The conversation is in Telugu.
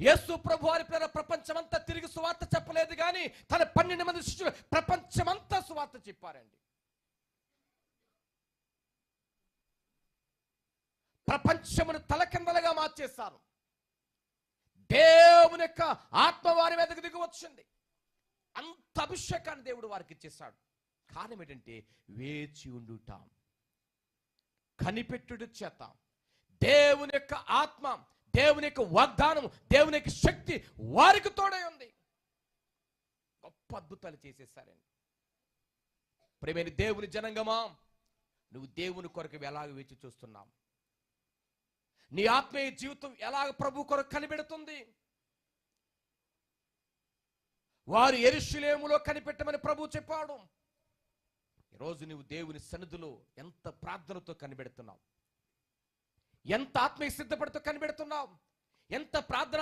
యేసు ప్రభు వారి పేర ప్రపంచమంతా తిరిగి సువార్త చెప్పలేదు కానీ తన పన్నెండు మంది శిష్యులు ప్రపంచమంతా సువార్త చెప్పారండి. ప్రపంచమును తలకిందలుగా మార్చేస్తారు దేవుని యొక్క ఆత్మ వారి మీదకు దిగి వచ్చింది. అంత అభిషేకాన్ని దేవుడు వారికి ఇచ్చేశాడు. కారణం ఏంటంటే వేచి ఉండుట. కనిపెట్టుడు చేత. దేవుని యొక్క ఆత్మ దేవుని యొక్క వాగ్దానం దేవుని యొక్క శక్తి వారికి తోడై ఉంది. గొప్ప అద్భుతాలు చేసేసారండి. ప్రేమైన దేవుని జనంగమా నువ్వు దేవుని కొరకు ఎలాగ వేచి చూస్తున్నావు? నీ ఆత్మీయ జీవితం ఎలాగ ప్రభు కొరకు కనిపెడుతుంది? వారు ఎరుషులేములో కనిపెట్టమని ప్రభు చెప్పాడు. ఈరోజు నువ్వు దేవుని సన్నిధిలో ఎంత ప్రార్థనతో కనిపెడుతున్నావు? ఎంత ఆత్మీయ సిద్ధపడుతూ కనిపెడుతున్నావు? ఎంత ప్రార్థన